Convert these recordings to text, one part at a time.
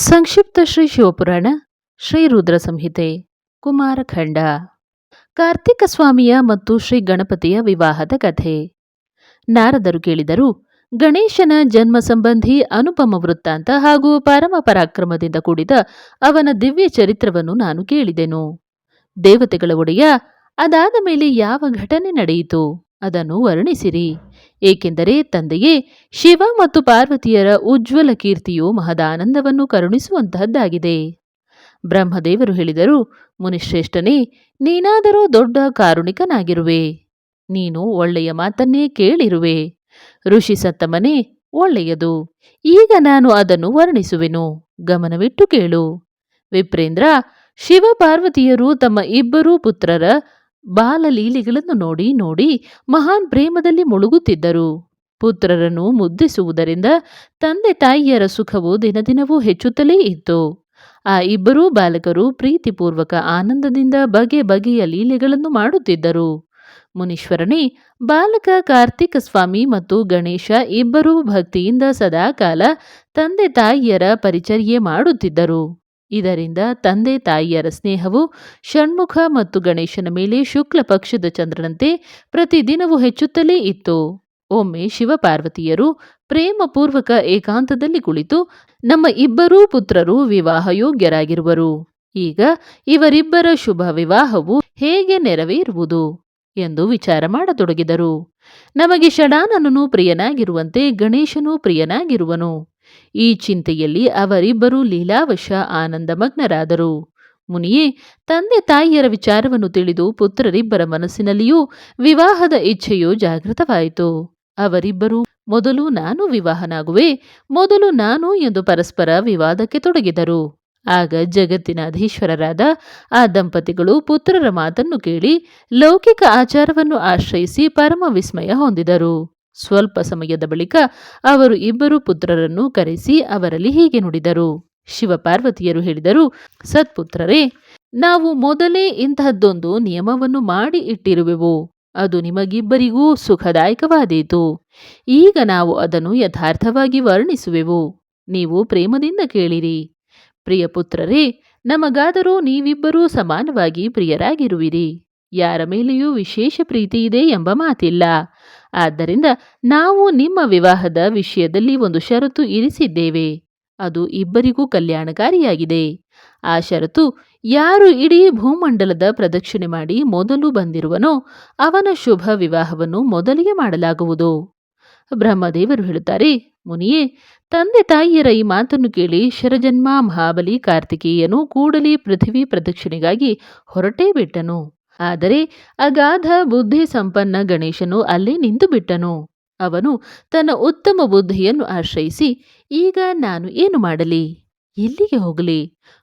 ಸಂಕ್ಷಿಪ್ತ ಶ್ರೀ ಶಿವಪುರಾಣ, ಶ್ರೀ ರುದ್ರ ಸಂಹಿತೆ ಕುಮಾರಖಂಡ ಕಾರ್ತಿಕ ಸ್ವಾಮಿಯ ಮತ್ತು ಶ್ರೀ ಗಣಪತಿಯ ವಿವಾಹದ ಕಥೆ. ನಾರದರು ಕೇಳಿದರು, ಗಣೇಶನ ಜನ್ಮ ಸಂಬಂಧಿ ಅನುಪಮ ವೃತ್ತಾಂತ ಹಾಗೂ ಪರಮ ಪರಾಕ್ರಮದಿಂದ ಕೂಡಿದ ಅವನ ದಿವ್ಯ ಚರಿತ್ರವನ್ನು ನಾನು ಕೇಳಿದೆನು. ದೇವತೆಗಳ ಒಡೆಯ, ಅದಾದ ಮೇಲೆ ಯಾವ ಘಟನೆ ನಡೆಯಿತು? ಅದನ್ನು ವರ್ಣಿಸಿರಿ. ಏಕೆಂದರೆ ತಂದೆಯೇ ಶಿವ ಮತ್ತು ಪಾರ್ವತಿಯರ ಉಜ್ವಲ ಕೀರ್ತಿಯು ಮಹದಾನಂದವನ್ನು ಕರುಣಿಸುವಂತಹದ್ದಾಗಿದೆ. ಬ್ರಹ್ಮದೇವರು ಹೇಳಿದರು, ಮುನಿಶ್ರೇಷ್ಠನೇ, ನೀನಾದರೂ ದೊಡ್ಡ ಕಾರುಣಿಕನಾಗಿರುವೆ. ನೀನು ಒಳ್ಳೆಯ ಮಾತನ್ನೇ ಕೇಳಿರುವೆ. ಋಷಿ ಸತ್ತಮನೆ, ಒಳ್ಳೆಯದು. ಈಗ ನಾನು ಅದನ್ನು ವರ್ಣಿಸುವೆನು. ಗಮನವಿಟ್ಟು ಕೇಳು. ವಿಪ್ರೇಂದ್ರ, ಶಿವ ಪಾರ್ವತಿಯರು ತಮ್ಮ ಇಬ್ಬರೂ ಪುತ್ರರ ಬಾಲಲೀಲೆಗಳನ್ನು ನೋಡಿ ನೋಡಿ ಮಹಾನ್ ಪ್ರೇಮದಲ್ಲಿ ಮುಳುಗುತ್ತಿದ್ದರು. ಪುತ್ರರನ್ನು ಮುದ್ದಿಸುವುದರಿಂದ ತಂದೆ ತಾಯಿಯರ ಸುಖವು ದಿನದಿನವೂ ಹೆಚ್ಚುತ್ತಲೇ ಇತ್ತು. ಆ ಇಬ್ಬರೂ ಬಾಲಕರು ಪ್ರೀತಿಪೂರ್ವಕ ಆನಂದದಿಂದ ಬಗೆ ಬಗೆಯ ಲೀಲೆಗಳನ್ನು ಮಾಡುತ್ತಿದ್ದರು. ಮುನೀಶ್ವರನೇ, ಬಾಲಕ ಕಾರ್ತಿಕ ಸ್ವಾಮಿ ಮತ್ತು ಗಣೇಶ ಇಬ್ಬರೂ ಭಕ್ತಿಯಿಂದ ಸದಾಕಾಲ ತಂದೆ ತಾಯಿಯರ ಪರಿಚರ್ಯೆ ಮಾಡುತ್ತಿದ್ದರು. ಇದರಿಂದ ತಂದೆ ತಾಯಿಯರ ಸ್ನೇಹವು ಷಣ್ಮುಖ ಮತ್ತು ಗಣೇಶನ ಮೇಲೆ ಶುಕ್ಲ ಪಕ್ಷದ ಚಂದ್ರನಂತೆ ಪ್ರತಿದಿನವೂ ಹೆಚ್ಚುತ್ತಲೇ ಇತ್ತು. ಒಮ್ಮೆ ಶಿವಪಾರ್ವತಿಯರು ಪ್ರೇಮಪೂರ್ವಕ ಏಕಾಂತದಲ್ಲಿ ಕುಳಿತು ನಮ್ಮ ಇಬ್ಬರೂ ಪುತ್ರರು ವಿವಾಹ ಯೋಗ್ಯರಾಗಿರುವರು ಈಗ ಇವರಿಬ್ಬರ ಶುಭ ವಿವಾಹವು ಹೇಗೆ ನೆರವೇರುವುದು ಎಂದು ವಿಚಾರ ಮಾಡತೊಡಗಿದರು. ನಮಗೆ ಷಡಾನನನು ಪ್ರಿಯನಾಗಿರುವಂತೆ ಗಣೇಶನೂ ಪ್ರಿಯನಾಗಿರುವನು. ಈ ಚಿಂತೆಯಲ್ಲಿ ಅವರಿಬ್ಬರೂ ಲೀಲಾವಶ ಆನಂದಮಗ್ನರಾದರು. ಮುನಿಯೇ, ತಂದೆ ತಾಯಿಯರ ವಿಚಾರವನ್ನು ತಿಳಿದು ಪುತ್ರರಿಬ್ಬರ ಮನಸ್ಸಿನಲ್ಲಿಯೂ ವಿವಾಹದ ಇಚ್ಛೆಯು ಜಾಗೃತವಾಯಿತು. ಅವರಿಬ್ಬರು, ಮೊದಲು ನಾನು ವಿವಾಹನಾಗುವೆ, ಮೊದಲು ನಾನು ಎಂದು ಪರಸ್ಪರ ವಿವಾದಕ್ಕೆ ತೊಡಗಿದರು. ಆಗ ಜಗತ್ತಿನ ಅಧೀಶ್ವರರಾದ ಆ ದಂಪತಿಗಳು ಪುತ್ರರ ಮಾತನ್ನು ಕೇಳಿ ಲೌಕಿಕ ಆಚಾರವನ್ನು ಆಶ್ರಯಿಸಿ ಪರಮ ವಿಸ್ಮಯ ಹೊಂದಿದರು. ಸ್ವಲ್ಪ ಸಮಯದ ಬಳಿಕ ಅವರು ಇಬ್ಬರು ಪುತ್ರರನ್ನು ಕರೆಸಿ ಅವರಲ್ಲಿ ಹೀಗೆ ನುಡಿದರು. ಶಿವಪಾರ್ವತಿಯರು ಹೇಳಿದರು, ಸತ್ಪುತ್ರರೇ, ನಾವು ಮೊದಲೇ ಇಂತಹದ್ದೊಂದು ನಿಯಮವನ್ನು ಮಾಡಿ ಇಟ್ಟಿರುವೆವು. ಅದು ನಿಮಗಿಬ್ಬರಿಗೂ ಸುಖದಾಯಕವಾದೀತು. ಈಗ ನಾವು ಅದನ್ನು ಯಥಾರ್ಥವಾಗಿ ವರ್ಣಿಸುವೆವು. ನೀವು ಪ್ರೇಮದಿಂದ ಕೇಳಿರಿ. ಪ್ರಿಯ ಪುತ್ರರೇ, ನಮಗಾದರೂ ನೀವಿಬ್ಬರೂ ಸಮಾನವಾಗಿ ಪ್ರಿಯರಾಗಿರುವಿರಿ. ಯಾರ ಮೇಲೆಯೂ ವಿಶೇಷ ಪ್ರೀತಿ ಇದೆ ಎಂಬ ಮಾತಿಲ್ಲ. ಆದ್ದರಿಂದ ನಾವು ನಿಮ್ಮ ವಿವಾಹದ ವಿಷಯದಲ್ಲಿ ಒಂದು ಷರತ್ತು ಇರಿಸಿದ್ದೇವೆ. ಅದು ಇಬ್ಬರಿಗೂ ಕಲ್ಯಾಣಕಾರಿಯಾಗಿದೆ. ಆ ಷರತ್ತು ಯಾರು ಇಡೀ ಭೂಮಂಡಲದ ಪ್ರದಕ್ಷಿಣೆ ಮಾಡಿ ಮೊದಲು ಬಂದಿರುವನೋ ಅವನ ಶುಭ ವಿವಾಹವನ್ನು ಮೊದಲಿಗೆ ಮಾಡಲಾಗುವುದು. ಬ್ರಹ್ಮದೇವರು ಹೇಳುತ್ತಾರೆ, ಮುನಿಯೇ, ತಂದೆ ತಾಯಿಯರ ಈ ಮಾತನ್ನು ಕೇಳಿ ಶರಜನ್ಮ ಮಹಾಬಲಿ ಕಾರ್ತಿಕೇಯನು ಕೂಡಲೇ ಪೃಥ್ವಿ ಪ್ರದಕ್ಷಿಣೆಗಾಗಿ ಹೊರಟೇ ಬಿಟ್ಟನು. ಆದರೆ ಅಗಾಧ ಬುದ್ಧಿ ಸಂಪನ್ನ ಗಣೇಶನು ಅಲ್ಲಿ ನಿಂತು ಬಿಟ್ಟನು. ಅವನು ತನ್ನ ಉತ್ತಮ ಬುದ್ಧಿಯನ್ನು ಆಶ್ರಯಿಸಿ, ಈಗ ನಾನು ಏನು ಮಾಡಲಿ? ಎಲ್ಲಿಗೆ ಹೋಗಲಿ?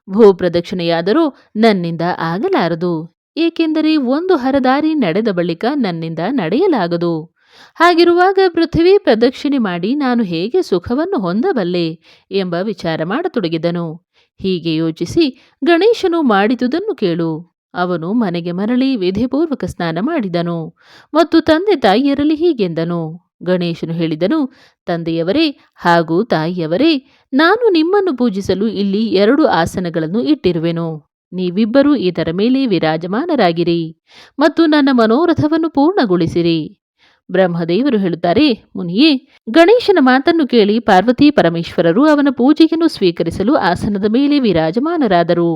ಭೂಪ್ರದಕ್ಷಿಣೆಯಾದರೂ ನನ್ನಿಂದ ಆಗಲಾರದು. ಏಕೆಂದರೆ ಒಂದು ಹರದಾರಿ ನಡೆದ ಬಳಿಕ ನನ್ನಿಂದ ನಡೆಯಲಾಗದು. ಹಾಗಿರುವಾಗ ಪೃಥ್ವಿ ಪ್ರದಕ್ಷಿಣೆ ಮಾಡಿ ನಾನು ಹೇಗೆ ಸುಖವನ್ನು ಹೊಂದಬಲ್ಲೆ ಎಂಬ ವಿಚಾರ ಮಾಡತೊಡಗಿದನು. ಹೀಗೆ ಯೋಚಿಸಿ ಗಣೇಶನು ಮಾಡಿದುದನ್ನು ಕೇಳು. ಅವನು ಮನೆಗೆ ಮರಳಿ ವಿಧಿಪೂರ್ವಕ ಸ್ನಾನ ಮಾಡಿದನು ಮತ್ತು ತಂದೆ ತಾಯಿಯರಲ್ಲಿ ಹೀಗೆಂದನು. ಗಣೇಶನು ಹೇಳಿದನು, ತಂದೆಯವರೇ ಹಾಗೂ ತಾಯಿಯವರೇ, ನಾನು ನಿಮ್ಮನ್ನು ಪೂಜಿಸಲು ಇಲ್ಲಿ ಎರಡು ಆಸನಗಳನ್ನು ಇಟ್ಟಿರುವೆನು. ನೀವಿಬ್ಬರೂ ಇದರ ಮೇಲೆ ವಿರಾಜಮಾನರಾಗಿರಿ ಮತ್ತು ನನ್ನ ಮನೋರಥವನ್ನು ಪೂರ್ಣಗೊಳಿಸಿರಿ. ಬ್ರಹ್ಮದೇವರು ಹೇಳುತ್ತಾರೆ, ಮುನಿಯೇ, ಗಣೇಶನ ಮಾತನ್ನು ಕೇಳಿ ಪಾರ್ವತಿ ಪರಮೇಶ್ವರರು ಅವನ ಪೂಜೆಯನ್ನು ಸ್ವೀಕರಿಸಲು ಆಸನದ ಮೇಲೆ ವಿರಾಜಮಾನರಾದರು.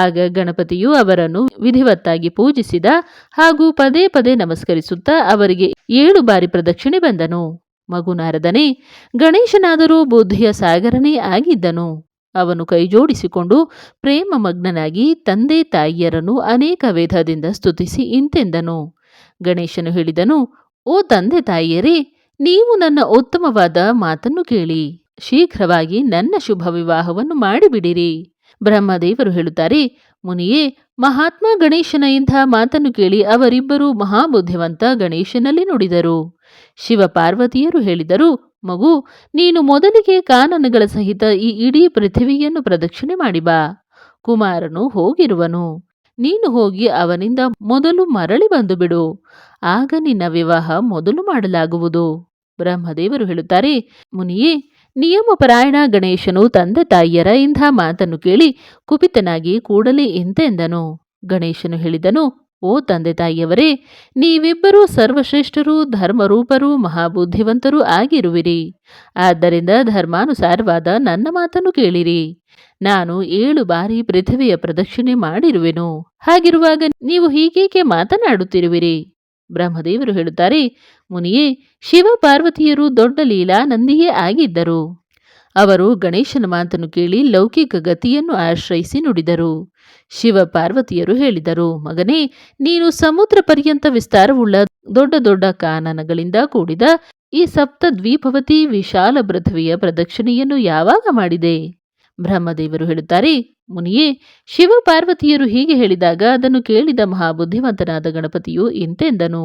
ಆಗ ಗಣಪತಿಯು ಅವರನ್ನು ವಿಧಿವತ್ತಾಗಿ ಪೂಜಿಸಿದ ಹಾಗೂ ಪದೇ ಪದೇ ನಮಸ್ಕರಿಸುತ್ತಾ ಅವರಿಗೆ ಏಳು ಬಾರಿ ಪ್ರದಕ್ಷಿಣೆ ಬಂದನು. ಮಗುನಾರದನೆ ಗಣೇಶನಾದರೂ ಬುದ್ಧಿಯ ಸಾಗರನೇ ಆಗಿದ್ದನು. ಅವನು ಕೈಜೋಡಿಸಿಕೊಂಡು ಪ್ರೇಮ ಮಗ್ನನಾಗಿ ತಂದೆ ತಾಯಿಯರನ್ನು ಅನೇಕ ವೇದದಿಂದ ಸ್ತುತಿಸಿ ಇಂತೆಂದನು. ಗಣೇಶನು ಹೇಳಿದನು ಓ ತಂದೆ ತಾಯಿಯರೇ, ನೀವು ನನ್ನ ಉತ್ತಮವಾದ ಮಾತನ್ನು ಕೇಳಿ. ಶೀಘ್ರವಾಗಿ ನನ್ನ ಶುಭ ವಿವಾಹವನ್ನು ಮಾಡಿಬಿಡಿರಿ. ಬ್ರಹ್ಮದೇವರು ಹೇಳುತ್ತಾರೆ, ಮುನಿಯೇ, ಮಹಾತ್ಮ ಗಣೇಶನ ಇಂಥ ಮಾತನ್ನು ಕೇಳಿ ಅವರಿಬ್ಬರು ಮಹಾಬುದ್ಧಿವಂತ ಗಣೇಶನಲ್ಲಿ ನುಡಿದರು. ಶಿವಪಾರ್ವತಿಯರು ಹೇಳಿದರು, ಮಗು, ನೀನು ಮೊದಲಿಗೆ ಕಾನನಗಳ ಸಹಿತ ಈ ಇಡೀ ಪೃಥ್ವಿಯನ್ನು ಪ್ರದಕ್ಷಿಣೆ ಮಾಡಿ ಬಾ. ಕುಮಾರನು ಹೋಗಿರುವನು. ನೀನು ಹೋಗಿ ಅವನಿಂದ ಮೊದಲು ಮರಳಿ ಬಂದು ಬಿಡು ಆಗ ನಿನ್ನ ವಿವಾಹ ಮೊದಲು ಮಾಡಲಾಗುವುದು. ಬ್ರಹ್ಮದೇವರು ಹೇಳುತ್ತಾರೆ, ಮುನಿಯೇ, ನಿಯಮಪರಾಯಣ ಗಣೇಶನು ತಂದೆ ತಾಯಿಯರ ಇಂಥ ಮಾತನ್ನು ಕೇಳಿ ಕುಪಿತನಾಗಿ ಕೂಡಲೇ ಎಂತೆಂದನು? ಗಣೇಶನು ಹೇಳಿದನು ಓ ತಂದೆ ತಾಯಿಯವರೇ, ನೀವಿಬ್ಬರೂ ಸರ್ವಶ್ರೇಷ್ಠರೂ, ಧರ್ಮರೂಪರೂ, ಮಹಾಬುದ್ಧಿವಂತರೂ ಆಗಿರುವಿರಿ. ಆದ್ದರಿಂದ ಧರ್ಮಾನುಸಾರವಾದ ನನ್ನ ಮಾತನ್ನು ಕೇಳಿರಿ. ನಾನು ಏಳು ಬಾರಿ ಪೃಥ್ವಿಯ ಪ್ರದಕ್ಷಿಣೆ ಮಾಡಿರುವೆನು. ಹಾಗಿರುವಾಗ ನೀವು ಹೀಗೇಕೆ ಮಾತನಾಡುತ್ತಿರುವಿರಿ? ಬ್ರಹ್ಮದೇವರು ಹೇಳುತ್ತಾರೆ, ಮುನಿಯೇ ಶಿವ ಪಾರ್ವತಿಯರು ದೊಡ್ಡ ಲೀಲಾನಂದಿಯೇ ಆಗಿದ್ದರು. ಅವರು ಗಣೇಶನ ಮಾತನ್ನು ಕೇಳಿ ಲೌಕಿಕ ಗತಿಯನ್ನು ಆಶ್ರಯಿಸಿ ನುಡಿದರು. ಶಿವ ಪಾರ್ವತಿಯರು ಹೇಳಿದರು, ಮಗನೇ, ನೀನು ಸಮುದ್ರ ಪರ್ಯಂತ ವಿಸ್ತಾರವುಳ್ಳ ದೊಡ್ಡ ದೊಡ್ಡ ಕಾನನಗಳಿಂದ ಕೂಡಿದ ಈ ಸಪ್ತ ದ್ವೀಪವತಿ ವಿಶಾಲ ಪೃಥ್ವಿಯ ಪ್ರದಕ್ಷಿಣೆಯನ್ನು ಯಾವಾಗ ಮಾಡಿದೆ? ಬ್ರಹ್ಮದೇವರು ಹೇಳುತ್ತಾರೆ, ಮುನಿಯೇ ಶಿವ ಪಾರ್ವತಿಯರು ಹೀಗೆ ಹೇಳಿದಾಗ ಅದನ್ನು ಕೇಳಿದ ಮಹಾಬುದ್ಧಿವಂತನಾದ ಗಣಪತಿಯು ಇಂತೆಂದನು.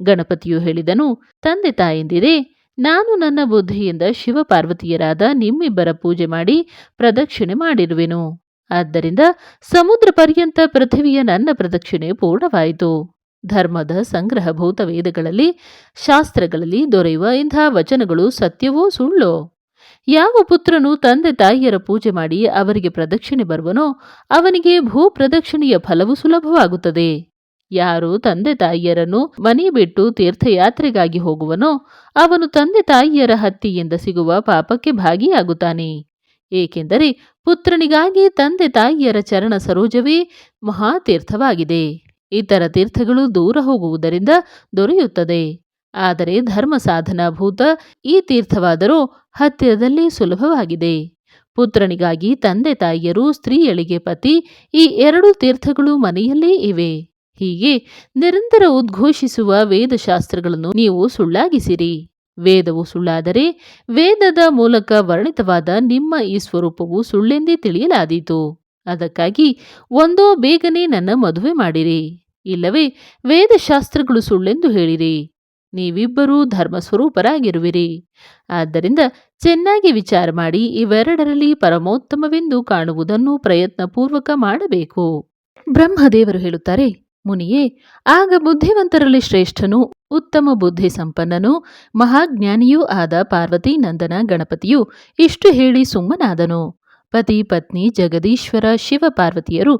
ಗಣಪತಿಯು ಹೇಳಿದನು, ತಂದೆ ತಾಯಂದಿರೇ ನಾನು ನನ್ನ ಬುದ್ಧಿಯಿಂದ ಶಿವಪಾರ್ವತಿಯರಾದ ನಿಮ್ಮಿಬ್ಬರ ಪೂಜೆ ಮಾಡಿ ಪ್ರದಕ್ಷಿಣೆ ಮಾಡಿರುವೆನು. ಆದ್ದರಿಂದ ಸಮುದ್ರ ಪರ್ಯಂತ ಪೃಥ್ವಿಯ ನನ್ನ ಪ್ರದಕ್ಷಿಣೆ ಪೂರ್ಣವಾಯಿತು. ಧರ್ಮದ ಸಂಗ್ರಹ ಭೂತ ವೇದಗಳಲ್ಲಿ, ಶಾಸ್ತ್ರಗಳಲ್ಲಿ ದೊರೆಯುವ ಇಂಥ ವಚನಗಳು ಸತ್ಯವೋ ಸುಳ್ಳೋ? ಯಾವ ಪುತ್ರನು ತಂದೆ ತಾಯಿಯರ ಪೂಜೆ ಮಾಡಿ ಅವರಿಗೆ ಪ್ರದಕ್ಷಿಣೆ ಬರುವನೋ ಅವನಿಗೆ ಭೂ ಪ್ರದಕ್ಷಿಣೆಯ ಫಲವು ಸುಲಭವಾಗುತ್ತದೆ. ಯಾರು ತಂದೆ ತಾಯಿಯರನ್ನು ಮನೆ ಬಿಟ್ಟು ತೀರ್ಥಯಾತ್ರೆಗಾಗಿ ಹೋಗುವನೋ ಅವನು ತಂದೆ ತಾಯಿಯರ ಹತ್ತಿಯಿಂದ ಸಿಗುವ ಪಾಪಕ್ಕೆ ಭಾಗಿಯಾಗುತ್ತಾನೆ. ಏಕೆಂದರೆ ಪುತ್ರನಿಗಾಗಿ ತಂದೆ ತಾಯಿಯರ ಚರಣ ಸರೋಜವೇ ಮಹಾತೀರ್ಥವಾಗಿದೆ. ಇತರ ತೀರ್ಥಗಳು ದೂರ ಹೋಗುವುದರಿಂದ ದೊರೆಯುತ್ತದೆ. ಆದರೆ ಧರ್ಮ ಸಾಧನಾಭೂತ ಈ ತೀರ್ಥವಾದರೂ ಹತ್ತಿರದಲ್ಲಿ ಸುಲಭವಾಗಿದೆ. ಪುತ್ರನಿಗಾಗಿ ತಂದೆ ತಾಯಿಯರು ಸ್ತ್ರೀಯಳಿಗೆ ಪತಿ ಈ ಎರಡು ತೀರ್ಥಗಳು ಮನೆಯಲ್ಲೇ ಇವೆ. ಹೀಗೆ ನಿರಂತರ ಉದ್ಘೋಷಿಸುವ ವೇದಶಾಸ್ತ್ರಗಳನ್ನು ನೀವು ಸುಳ್ಳಾಗಿಸಿರಿ. ವೇದವು ಸುಳ್ಳಾದರೆ ವೇದದ ಮೂಲಕ ವರ್ಣಿತವಾದ ನಿಮ್ಮ ಈ ಸ್ವರೂಪವು ಸುಳ್ಳೆಂದೇ ತಿಳಿಯಲಾದೀತು. ಅದಕ್ಕಾಗಿ ಒಂದೋ ಬೇಗನೆ ನನ್ನ ಮದುವೆ ಮಾಡಿರಿ. ಇಲ್ಲವೇ, ವೇದಶಾಸ್ತ್ರಗಳು ಸುಳ್ಳೆಂದು ಹೇಳಿರಿ. ನೀವಿಬ್ಬರೂ ಧರ್ಮ ಸ್ವರೂಪರಾಗಿರುವಿರಿ ಆದ್ದರಿಂದ ಚೆನ್ನಾಗಿ ವಿಚಾರ ಮಾಡಿ ಇವೆರಡರಲ್ಲಿ ಪರಮೋತ್ತಮವೆಂದು ಕಾಣುವುದನ್ನು ಪ್ರಯತ್ನಪೂರ್ವಕ ಮಾಡಬೇಕು. ಬ್ರಹ್ಮದೇವರು ಹೇಳುತ್ತಾರೆ ಮುನಿಯೇ, ಆಗ ಬುದ್ಧಿವಂತರಲ್ಲಿ ಶ್ರೇಷ್ಠನು ಉತ್ತಮ ಬುದ್ಧಿ ಸಂಪನ್ನನು ಮಹಾಜ್ಞಾನಿಯೂ ಆದ ಪಾರ್ವತಿ ನಂದನ ಗಣಪತಿಯು ಇಷ್ಟು ಹೇಳಿ ಸುಮ್ಮನಾದನು. ಪತಿ ಪತ್ನಿ ಜಗದೀಶ್ವರ ಶಿವ ಪಾರ್ವತಿಯರು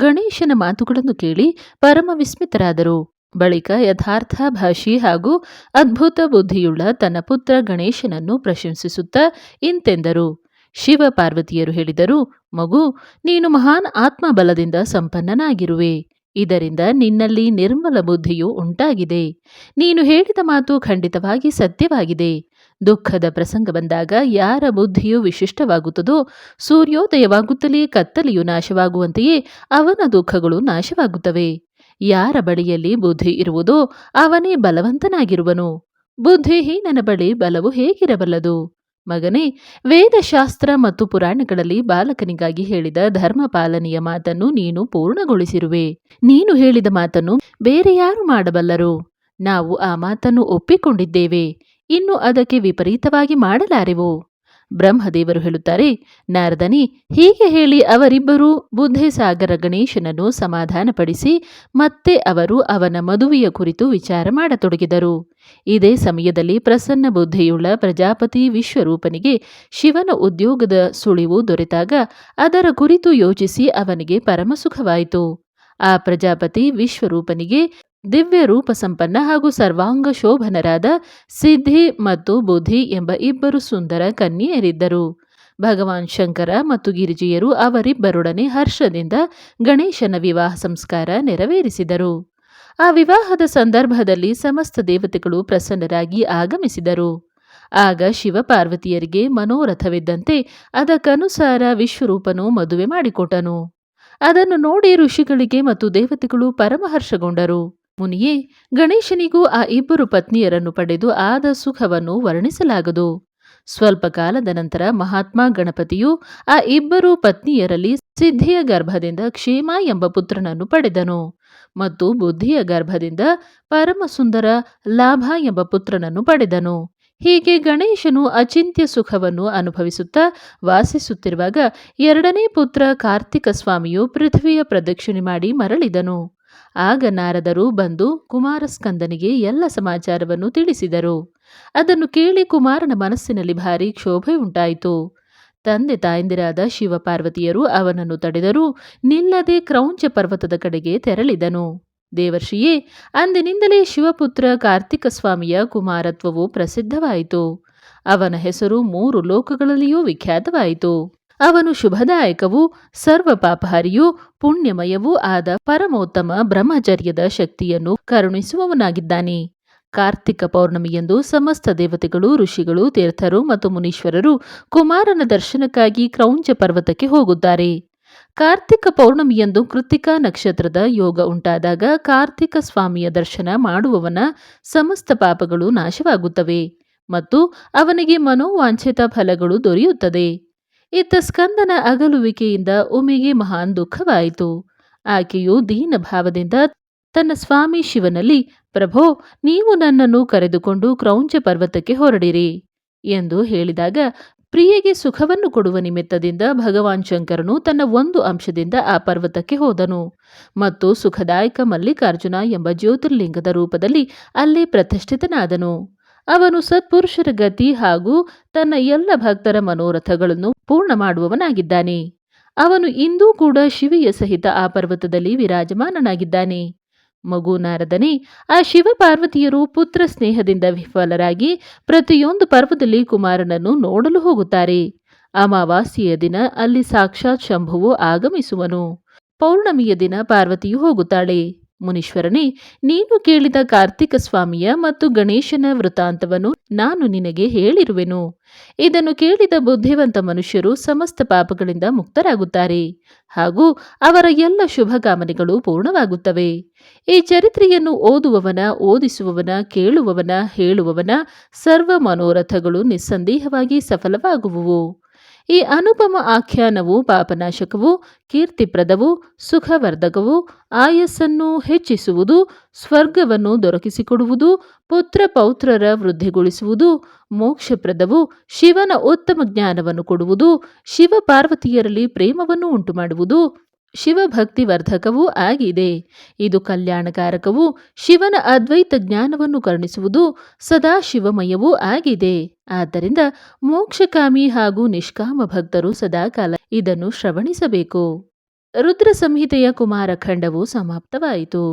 ಗಣೇಶನ ಮಾತುಗಳನ್ನು ಕೇಳಿ ಪರಮ ವಿಸ್ಮಿತರಾದರು. ಬಳಿಕ ಯಥಾರ್ಥ ಭಾಷಿ ಹಾಗೂ ಅದ್ಭುತ ಬುದ್ಧಿಯುಳ್ಳ ತನ್ನ ಪುತ್ರ ಗಣೇಶನನ್ನು ಪ್ರಶಂಸಿಸುತ್ತಾ ಇಂತೆಂದರು. ಶಿವ ಪಾರ್ವತಿಯರು ಹೇಳಿದರು, ಮಗು, ನೀನು ಮಹಾನ್ ಆತ್ಮಬಲದಿಂದ ಸಂಪನ್ನನಾಗಿರುವೆ. ಇದರಿಂದ ನಿನ್ನಲ್ಲಿ ನಿರ್ಮಲ ಬುದ್ಧಿಯು ಉಂಟಾಗಿದೆ. ನೀನು ಹೇಳಿದ ಮಾತು ಖಂಡಿತವಾಗಿ ಸತ್ಯವಾಗಿದೆ. ದುಃಖದ ಪ್ರಸಂಗ ಬಂದಾಗ ಯಾರ ಬುದ್ಧಿಯು ವಿಶಿಷ್ಟವಾಗುತ್ತದೋ ಸೂರ್ಯೋದಯವಾಗುತ್ತಲೇ ಕತ್ತಲೆಯು ನಾಶವಾಗುವಂತೆಯೇ ಅವನ ದುಃಖಗಳು ನಾಶವಾಗುತ್ತವೆ. ಯಾರ ಬಳಿಯಲ್ಲಿ ಬುದ್ಧಿ ಇರುವುದೋ ಅವನೇ ಬಲವಂತನಾಗಿರುವನು. ಬುದ್ಧಿಹೀನನ ಬಳಿ ಬಲವು ಹೇಗಿರಬಲ್ಲದು? ಮಗನೇ, ವೇದಶಾಸ್ತ್ರ ಮತ್ತು ಪುರಾಣಗಳಲ್ಲಿ ಬಾಲಕನಿಗಾಗಿ ಹೇಳಿದ ಧರ್ಮ ಪಾಲನೆಯ ಮಾತನ್ನು ನೀನು ಪೂರ್ಣಗೊಳಿಸಿರುವೆ. ನೀನು ಹೇಳಿದ ಮಾತನ್ನು ಬೇರೆ ಯಾರು ಮಾಡಬಲ್ಲರು. ನಾವು ಆ ಮಾತನ್ನು ಒಪ್ಪಿಕೊಂಡಿದ್ದೇವೆ. ಇನ್ನು ಅದಕ್ಕೆ ವಿಪರೀತವಾಗಿ ಮಾಡಲಾರೆವು? ಬ್ರಹ್ಮದೇವರು ಹೇಳುತ್ತಾರೆ, ನಾರದನಿ, ಹೀಗೆ ಹೇಳಿ ಅವರಿಬ್ಬರೂ ಬುದ್ಧಿಸಾಗರ ಗಣೇಶನನ್ನು ಸಮಾಧಾನಪಡಿಸಿ ಮತ್ತೆ ಅವರು ಅವನ ಮದುವೆಯ ಕುರಿತು ವಿಚಾರ ಮಾಡತೊಡಗಿದರು. ಇದೇ ಸಮಯದಲ್ಲಿ ಪ್ರಸನ್ನ ಬುದ್ಧಿಯುಳ್ಳ ಪ್ರಜಾಪತಿ ವಿಶ್ವರೂಪನಿಗೆ ಶಿವನ ಉದ್ಯೋಗದ ಸುಳಿವು ದೊರೆತಾಗ ಅದರ ಕುರಿತು ಯೋಚಿಸಿ ಅವನಿಗೆ ಪರಮಸುಖವಾಯಿತು. ಆ ಪ್ರಜಾಪತಿ ವಿಶ್ವರೂಪನಿಗೆ ದಿವ್ಯ ರೂಪ ಸಂಪನ್ನ ಹಾಗೂ ಸರ್ವಾಂಗ ಶೋಭನರಾದ ಸಿದ್ಧಿ ಮತ್ತು ಬುದ್ಧಿ ಎಂಬ ಇಬ್ಬರು ಸುಂದರ ಕನ್ಯೆಯರಿದ್ದರು. ಭಗವಾನ್ ಶಂಕರ ಮತ್ತು ಗಿರಿಜಿಯರು ಅವರಿಬ್ಬರೊಡನೆ ಹರ್ಷದಿಂದ ಗಣೇಶನ ವಿವಾಹ ಸಂಸ್ಕಾರ ನೆರವೇರಿಸಿದರು. ಆ ವಿವಾಹದ ಸಂದರ್ಭದಲ್ಲಿ ಸಮಸ್ತ ದೇವತೆಗಳು ಪ್ರಸನ್ನರಾಗಿ ಆಗಮಿಸಿದರು. ಆಗ ಶಿವಪಾರ್ವತಿಯರಿಗೆ ಮನೋರಥವಿದ್ದಂತೆ ಅದಕ್ಕನುಸಾರ ವಿಶ್ವರೂಪನು ಮದುವೆ ಮಾಡಿಕೊಟ್ಟನು. ಅದನ್ನು ನೋಡಿ ಋಷಿಗಳಿಗೆ ಮತ್ತು ದೇವತೆಗಳು ಪರಮಹರ್ಷಗೊಂಡರು. ಮುನಿಯೇ, ಗಣೇಶನಿಗೂ ಆ ಇಬ್ಬರು ಪತ್ನಿಯರನ್ನು ಪಡೆದು ಆದ ಸುಖವನ್ನು ವರ್ಣಿಸಲಾಗದು. ಸ್ವಲ್ಪ ಕಾಲದ ನಂತರ ಮಹಾತ್ಮ ಗಣಪತಿಯು ಆ ಇಬ್ಬರು ಪತ್ನಿಯರಲ್ಲಿ ಸಿದ್ಧಿಯ ಗರ್ಭದಿಂದ ಕ್ಷೇಮ ಎಂಬ ಪುತ್ರನನ್ನು ಪಡೆದನು ಮತ್ತು ಬುದ್ಧಿಯ ಗರ್ಭದಿಂದ ಪರಮಸುಂದರ ಲಾಭ ಎಂಬ ಪುತ್ರನನ್ನು ಪಡೆದನು. ಹೀಗೆ ಗಣೇಶನು ಅಚಿಂತ್ಯ ಸುಖವನ್ನು ಅನುಭವಿಸುತ್ತಾ ವಾಸಿಸುತ್ತಿರುವಾಗ ಎರಡನೇ ಪುತ್ರ ಕಾರ್ತಿಕ ಸ್ವಾಮಿಯು ಪೃಥ್ವಿಯ ಪ್ರದಕ್ಷಿಣೆ ಮಾಡಿ ಮರಳಿದನು. ಆಗ ನಾರದರು ಬಂದು ಕುಮಾರಸ್ಕಂದನಿಗೆ ಎಲ್ಲ ಸಮಾಚಾರವನ್ನು ತಿಳಿಸಿದರು. ಅದನ್ನು ಕೇಳಿ ಕುಮಾರನ ಮನಸ್ಸಿನಲ್ಲಿ ಭಾರಿ ಕ್ಷೋಭೆ ಉಂಟಾಯಿತು. ತಂದೆ ತಾಯಂದಿರಾದ ಶಿವಪಾರ್ವತಿಯರು ಅವನನ್ನು ತಡೆದರೂ ನಿಲ್ಲದೆ ಕ್ರೌಂಚ ಪರ್ವತದ ಕಡೆಗೆ ತೆರಳಿದನು. ದೇವರ್ಷಿಯೇ, ಅಂದಿನಿಂದಲೇ ಶಿವಪುತ್ರ ಕಾರ್ತಿಕ ಸ್ವಾಮಿಯ ಕುಮಾರತ್ವವು ಪ್ರಸಿದ್ಧವಾಯಿತು. ಅವನ ಹೆಸರು ಮೂರು ಲೋಕಗಳಲ್ಲಿಯೂ ವಿಖ್ಯಾತವಾಯಿತು. ಅವನು ಶುಭದಾಯಕವೂ ಸರ್ವ ಪಾಪಹಾರಿಯೂ ಪುಣ್ಯಮಯವೂ ಆದ ಪರಮೋತ್ತಮ ಬ್ರಹ್ಮಚರ್ಯದ ಶಕ್ತಿಯನ್ನು ಕರುಣಿಸುವವನಾಗಿದ್ದಾನೆ. ಕಾರ್ತಿಕ ಪೌರ್ಣಮಿಯಂದು ಸಮಸ್ತ ದೇವತೆಗಳು, ಋಷಿಗಳು, ತೀರ್ಥರು ಮತ್ತು ಮುನೀಶ್ವರರು ಕುಮಾರನ ದರ್ಶನಕ್ಕಾಗಿ ಕ್ರೌಂಚ ಪರ್ವತಕ್ಕೆ ಹೋಗುತ್ತಾರೆ. ಕಾರ್ತಿಕ ಪೌರ್ಣಮಿಯಂದು ಕೃತಿಕಾ ನಕ್ಷತ್ರದ ಯೋಗ ಉಂಟಾದಾಗ ಕಾರ್ತಿಕ ಸ್ವಾಮಿಯ ದರ್ಶನ ಮಾಡುವವನ ಸಮಸ್ತ ಪಾಪಗಳು ನಾಶವಾಗುತ್ತವೆ ಮತ್ತು ಅವನಿಗೆ ಮನೋವಾಂಛಿತ ಫಲಗಳು ದೊರೆಯುತ್ತದೆ. ಇತ್ತ ಸ್ಕಂದನ ಅಗಲುವಿಕೆಯಿಂದ ಉಮೆಗೆ ಮಹಾನ್ ದುಃಖವಾಯಿತು. ಆಕೆಯು ದೀನ ಭಾವದಿಂದ ತನ್ನ ಸ್ವಾಮಿ ಶಿವನಲ್ಲಿ, ಪ್ರಭೋ, ನೀವು ನನ್ನನ್ನು ಕರೆದುಕೊಂಡು ಕ್ರೌಂಚ ಪರ್ವತಕ್ಕೆ ಹೊರಡಿರಿ ಎಂದು ಹೇಳಿದಾಗ, ಪ್ರಿಯೆಗೆ ಸುಖವನ್ನು ಕೊಡುವ ನಿಮಿತ್ತದಿಂದ ಭಗವಾನ್ ಶಂಕರನು ತನ್ನ ಒಂದು ಅಂಶದಿಂದ ಆ ಪರ್ವತಕ್ಕೆ ಹೋದನು. ಮತ್ತು ಸುಖದಾಯಕ ಮಲ್ಲಿಕಾರ್ಜುನ ಎಂಬ ಜ್ಯೋತಿರ್ಲಿಂಗದ ರೂಪದಲ್ಲಿ ಅಲ್ಲೇ ಪ್ರತಿಷ್ಠಿತನಾದನು. ಅವನು ಸತ್ಪುರುಷರ ಗತಿ ಹಾಗೂ ತನ್ನ ಎಲ್ಲ ಭಕ್ತರ ಮನೋರಥಗಳನ್ನು ಪೂರ್ಣ ಮಾಡುವವನಾಗಿದ್ದಾನೆ. ಅವನು ಇಂದೂ ಕೂಡ ಶಿವೆಯ ಸಹಿತ ಆ ಪರ್ವತದಲ್ಲಿ ವಿರಾಜಮಾನನಾಗಿದ್ದಾನೆ. ಮಗು ನಾರದನೆ, ಆ ಶಿವ ಪಾರ್ವತಿಯರು ಪುತ್ರ ಸ್ನೇಹದಿಂದ ವಿಫಲರಾಗಿ ಪ್ರತಿಯೊಂದು ಪರ್ವದಲ್ಲಿ ಕುಮಾರನನ್ನು ನೋಡಲು ಹೋಗುತ್ತಾರೆ. ಅಮಾವಾಸ್ಯೆಯ ದಿನ ಅಲ್ಲಿ ಸಾಕ್ಷಾತ್ ಶಂಭುವು ಆಗಮಿಸುವನು. ಪೌರ್ಣಮಿಯ ದಿನ ಪಾರ್ವತಿಯು ಹೋಗುತ್ತಾಳೆ. ಮುನೀಶ್ವರನೇ, ನೀನು ಕೇಳಿದ ಕಾರ್ತಿಕ ಸ್ವಾಮಿಯ ಮತ್ತು ಗಣೇಶನ ವೃತ್ತಾಂತವನ್ನು ನಾನು ನಿನಗೆ ಹೇಳಿರುವೆನು. ಇದನ್ನು ಕೇಳಿದ ಬುದ್ಧಿವಂತ ಮನುಷ್ಯರು ಸಮಸ್ತ ಪಾಪಗಳಿಂದ ಮುಕ್ತರಾಗುತ್ತಾರೆ. ಹಾಗೂ ಅವರ ಎಲ್ಲ ಶುಭ ಕಾಮನೆಗಳು ಪೂರ್ಣವಾಗುತ್ತವೆ. ಈ ಚರಿತ್ರೆಯನ್ನು ಓದುವವನ, ಓದಿಸುವವನ, ಕೇಳುವವನ, ಹೇಳುವವನ ಸರ್ವ ಮನೋರಥಗಳು ನಿಸ್ಸಂದೇಹವಾಗಿ ಸಫಲವಾಗುವುವು. ಈ ಅನುಪಮ ಆಖ್ಯಾನವು ಪಾಪನಾಶಕವು, ಕೀರ್ತಿಪ್ರದವು, ಸುಖವರ್ಧಕವು, ಆಯಸ್ಸನ್ನು ಹೆಚ್ಚಿಸುವುದು, ಸ್ವರ್ಗವನ್ನು ದೊರಕಿಸಿಕೊಡುವುದು ಪುತ್ರ ಪೌತ್ರರ ವೃದ್ಧಿಗೊಳಿಸುವುದು, ಮೋಕ್ಷಪ್ರದವು, ಶಿವನ ಉತ್ತಮ ಜ್ಞಾನವನ್ನು ಕೊಡುವುದು ಶಿವ ಪಾರ್ವತಿಯರಲ್ಲಿ ಪ್ರೇಮವನ್ನು ಉಂಟುಮಾಡುವುದು. ಶಿವಭಕ್ತಿ ವರ್ಧಕವೂ ಆಗಿದೆ. ಇದು ಕಲ್ಯಾಣಕಾರಕವೂ ಶಿವನ ಅದ್ವೈತ ಜ್ಞಾನವನ್ನು ಕರುಣಿಸುವುದು ಸದಾ ಶಿವಮಯವೂ ಆಗಿದೆ. ಆದ್ದರಿಂದ ಮೋಕ್ಷಕಾಮಿ ಹಾಗೂ ನಿಷ್ಕಾಮ ಭಕ್ತರು ಸದಾಕಾಲ ಇದನ್ನು ಶ್ರವಣಿಸಬೇಕು. ರುದ್ರ ಸಂಹಿತೆಯ ಕುಮಾರಖಂಡವು ಸಮಾಪ್ತವಾಯಿತು.